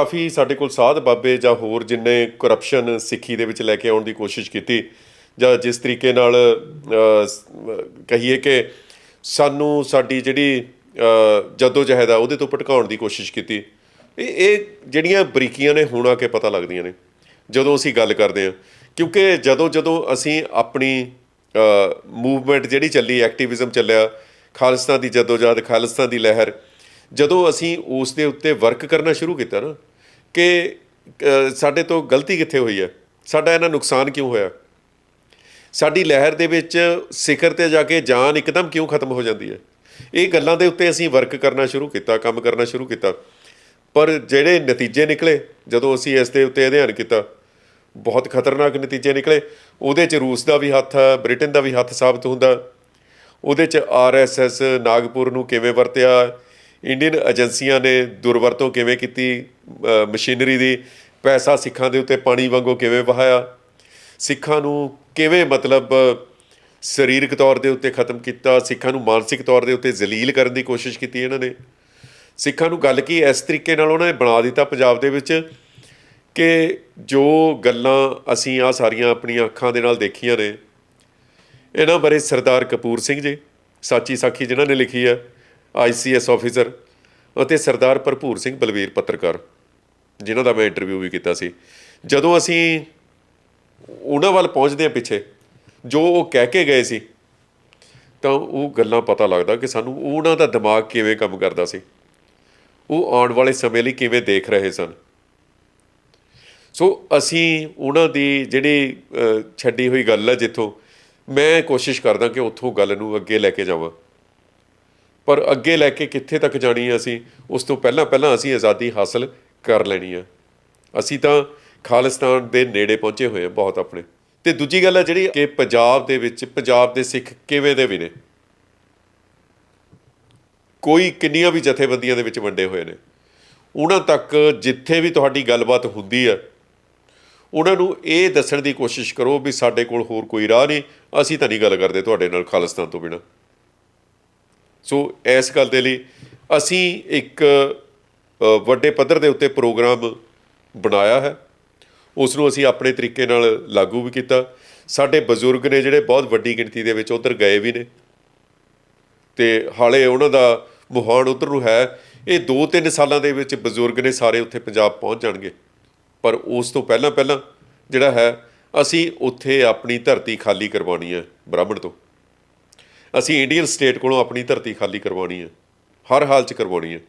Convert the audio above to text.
ਕਾਫੀ ਸਾਡੇ ਕੋਲ ਸਾਧ ਬਾਬੇ ਜਾਂ ਹੋਰ ਜਿੰਨੇ ਕਰਪਸ਼ਨ ਸਿੱਖੀ ਦੇ ਵਿੱਚ ਲੈ ਕੇ ਆਉਣ ਦੀ ਕੋਸ਼ਿਸ਼ ਕੀਤੀ ਜਾਂ ਜਿਸ ਤਰੀਕੇ ਨਾਲ ਕਹੀਏ ਕਿ ਸਾਨੂੰ ਸਾਡੀ ਜਿਹੜੀ ਜਦੋਂ ਜਹਿਦ ਆ ਉਹਦੇ ਤੋਂ ਭਟਕਾਉਣ ਦੀ ਕੋਸ਼ਿਸ਼ ਕੀਤੀ। ਇਹ ਇਹ ਜਿਹੜੀਆਂ ਬਰੀਕੀਆਂ ਨੇ ਹੁਣ ਆ ਕੇ ਪਤਾ ਲੱਗਦੀਆਂ ਨੇ, ਜਦੋਂ ਅਸੀਂ ਗੱਲ ਕਰਦੇ ਹਾਂ। ਕਿਉਂਕਿ ਜਦੋਂ ਜਦੋਂ ਅਸੀਂ ਆਪਣੀ ਮੂਵਮੈਂਟ ਜਿਹੜੀ ਚੱਲੀ ਐਕਟਿਵਿਜ਼ਮ ਚੱਲਿਆ, ਖਾਲਿਸਤਾਨ ਦੀ ਜਦੋਜਹਿਦ, ਖਾਲਿਸਤਾਨ ਦੀ ਲਹਿਰ, ਜਦੋਂ ਅਸੀਂ ਉਸ ਦੇ ਉੱਤੇ ਵਰਕ ਕਰਨਾ ਸ਼ੁਰੂ ਕੀਤਾ ਨਾ ਕਿ ਸਾਡੇ ਤੋਂ ਗਲਤੀ ਕਿੱਥੇ ਹੋਈ ਹੈ? ਸਾਡਾ ਇਹਨਾਂ ਨੁਕਸਾਨ ਕਿਉਂ ਹੋਇਆ? ਸਾਡੀ ਲਹਿਰ ਦੇ ਵਿੱਚ ਸਿਖਰ ਤੇ ਜਾ ਕੇ ਜਾਨ ਇੱਕਦਮ ਕਿਉਂ ਖਤਮ ਹੋ ਜਾਂਦੀ ਹੈ? ਇਹ ਗੱਲਾਂ ਦੇ ਉੱਤੇ ਅਸੀਂ ਵਰਕ ਕਰਨਾ ਸ਼ੁਰੂ ਕੀਤਾ, ਕੰਮ ਕਰਨਾ ਸ਼ੁਰੂ ਕੀਤਾ। ਪਰ ਜਿਹੜੇ ਨਤੀਜੇ ਨਿਕਲੇ, ਜਦੋਂ ਅਸੀਂ ਇਸ ਦੇ ਉੱਤੇ ਅਧਿਐਨ ਕੀਤਾ, ਬਹੁਤ ਖਤਰਨਾਕ ਨਤੀਜੇ ਨਿਕਲੇ। ਉਹਦੇ 'ਚ ਰੂਸ ਦਾ ਵੀ ਹੱਥ ਹੈ, ਬ੍ਰਿਟਨ ਦਾ ਵੀ ਹੱਥ ਸਾਬਤ ਹੁੰਦਾ। ਉਹਦੇ 'ਚ ਆਰਐਸਐਸ ਨਾਗਪੁਰ ਨੂੰ ਕਿਵੇਂ ਵਰਤਿਆ ਇੰਡੀਅਨ ਏਜੰਸੀਆਂ ਨੇ ਦੁਰਵਰਤੋਂ ਕਿਵੇਂ ਕੀਤੀ ਮਸ਼ੀਨਰੀ ਦੀ, ਪੈਸਾ ਸਿੱਖਾਂ ਦੇ ਉੱਤੇ ਪਾਣੀ ਵਾਂਗੂ ਕਿਵੇਂ ਵਹਾਇਆ, ਸਿੱਖਾਂ ਨੂੰ ਕਿਵੇਂ ਮਤਲਬ, ਸਰੀਰਕ ਤੌਰ ਦੇ ਉੱਤੇ ਖਤਮ ਕੀਤਾ, ਸਿੱਖਾਂ ਨੂੰ ਮਾਨਸਿਕ ਤੌਰ ਦੇ ਉੱਤੇ ਜ਼ਲੀਲ ਕਰਨ ਦੀ ਕੋਸ਼ਿਸ਼ ਕੀਤੀ ਇਹਨਾਂ ਨੇ। ਸਿੱਖਾਂ ਨੂੰ ਗੱਲ ਕੀ ਇਸ ਤਰੀਕੇ ਨਾਲ ਉਹਨਾਂ ਨੇ ਬਣਾ ਦਿੱਤਾ ਪੰਜਾਬ ਦੇ ਵਿੱਚ ਕਿ ਜੋ ਗੱਲਾਂ ਅਸੀਂ ਆ ਸਾਰੀਆਂ ਆਪਣੀਆਂ ਅੱਖਾਂ ਦੇ ਨਾਲ ਦੇਖੀਆਂ ਨੇ, ਇਹਨਾਂ ਬਾਰੇ ਸਰਦਾਰ ਕਪੂਰ ਸਿੰਘ ਜੀ, ਸਾਚੀ ਸਾਖੀ ਜਿਨ੍ਹਾਂ ਨੇ ਲਿਖੀ ਹੈ ਆਈਸੀਐਸ ਆਫੀਸਰ ਅਤੇ ਸਰਦਾਰ ਭਰਪੂਰ ਸਿੰਘ ਬਲਵੀਰ ਪੱਤਰਕਾਰ, ਜਿਨ੍ਹਾਂ ਦਾ ਮੈਂ ਇੰਟਰਵਿਊ ਵੀ ਕੀਤਾ ਸੀ। ਜਦੋਂ ਅਸੀਂ ਉਹਨਾਂ ਵੱਲ ਪਹੁੰਚਦੇ ਆ ਪਿੱਛੇ, ਜੋ ਉਹ ਕਹਿ ਕੇ ਗਏ ਸੀ, ਤਾਂ ਉਹ ਗੱਲਾਂ ਪਤਾ ਲੱਗਦਾ ਕਿ ਸਾਨੂੰ ਉਹਨਾਂ ਦਾ ਦਿਮਾਗ ਕਿਵੇਂ ਕੰਮ ਕਰਦਾ ਸੀ। ਉਹ ਆਉਣ ਵਾਲੇ ਸਮੇਂ ਲਈ ਕਿਵੇਂ ਦੇਖ ਰਹੇ ਸਨ। ਸੋ ਅਸੀਂ ਉਹਨਾਂ ਦੀ ਜਿਹੜੀ ਛੱਡੀ ਹੋਈ ਗੱਲ ਹੈ ਜਿੱਥੋਂ ਮੈਂ ਕੋਸ਼ਿਸ਼ ਕਰਦਾ ਕਿ ਉੱਥੋਂ ਗੱਲ ਨੂੰ ਅੱਗੇ ਲੈ ਕੇ ਜਾਵਾਂ। ਪਰ ਅੱਗੇ ਲੈ ਕੇ ਕਿੱਥੇ ਤੱਕ ਜਾਣੀ ਹੈ ਅਸੀਂ, ਉਸ ਤੋਂ ਪਹਿਲਾਂ ਪਹਿਲਾਂ ਅਸੀਂ ਆਜ਼ਾਦੀ ਹਾਸਲ ਕਰ ਲੈਣੀ ਹੈ ਅਸੀਂ ਤਾਂ ਖਾਲਿਸਤਾਨ ਦੇ ਨੇੜੇ ਪਹੁੰਚੇ ਹੋਏ ਹਾਂ ਬਹੁਤ ਆਪਣੇ। ਤੇ ਦੂਜੀ ਗੱਲ ਹੈ ਜਿਹੜੀ ਕਿ ਪੰਜਾਬ ਦੇ ਵਿੱਚ, ਪੰਜਾਬ ਦੇ ਸਿੱਖ ਕਿਵੇਂ ਦੇ ਵੀ ਨੇ? ਕੋਈ ਕਿੰਨੀਆਂ ਵੀ ਜਥੇਬੰਦੀਆਂ ਦੇ ਵਿੱਚ ਵੰਡੇ ਹੋਏ ਨੇ। ਉਹਨਾਂ ਤੱਕ ਜਿੱਥੇ ਵੀ ਤੁਹਾਡੀ ਗੱਲਬਾਤ ਹੁੰਦੀ ਹੈ ਉਹਨਾਂ ਨੂੰ ਇਹ ਦੱਸਣ ਦੀ ਕੋਸ਼ਿਸ਼ ਕਰੋ ਵੀ ਸਾਡੇ ਕੋਲ ਹੋਰ ਕੋਈ ਰਾਹ ਨਹੀਂ। ਅਸੀਂ ਤਾਂ ਨਹੀਂ ਗੱਲ ਕਰਦੇ ਤੁਹਾਡੇ ਨਾਲ ਖਾਲਿਸਤਾਨ ਤੋਂ ਬਿਨਾਂ। ਸੋ ਇਸ ਗੱਲ ਦੇ ਲਈ ਅਸੀਂ ਇੱਕ ਵੱਡੇ ਪੱਧਰ ਦੇ ਉੱਤੇ ਪ੍ਰੋਗਰਾਮ ਬਣਾਇਆ ਹੈ। ਉਸ ਨੂੰ ਅਸੀਂ ਆਪਣੇ ਤਰੀਕੇ ਨਾਲ ਲਾਗੂ ਵੀ ਕੀਤਾ। ਸਾਡੇ ਬਜ਼ੁਰਗ ਨੇ ਜਿਹੜੇ ਬਹੁਤ ਵੱਡੀ ਗਿਣਤੀ ਦੇ ਵਿੱਚ ਉਧਰ ਗਏ ਵੀ ਨੇ। ਤੇ ਹਾਲੇ ਉਹਨਾਂ ਦਾ ਮੁਹਾਨ ਉਧਰ ਨੂੰ ਹੈ। ਇਹ 2-3 ਸਾਲਾਂ ਦੇ ਵਿੱਚ ਬਜ਼ੁਰਗ ਨੇ ਸਾਰੇ ਉੱਥੇ ਪੰਜਾਬ ਪਹੁੰਚ ਜਾਣਗੇ। ਪਰ ਉਸ ਤੋਂ ਪਹਿਲਾਂ ਪਹਿਲਾਂ ਜਿਹੜਾ ਹੈ, ਅਸੀਂ ਉੱਥੇ ਆਪਣੀ ਧਰਤੀ ਖਾਲੀ ਕਰਵਾਉਣੀ ਹੈ ਬ੍ਰਾਹਮਣ ਤੋਂ। ਅਸੀਂ ਇੰਡੀਅਨ ਸਟੇਟ ਕੋਲੋਂ ਆਪਣੀ ਧਰਤੀ ਖਾਲੀ ਕਰਵਾਉਣੀ ਹੈ ਹਰ ਹਾਲ 'ਚ ਕਰਵਾਉਣੀ ਹੈ।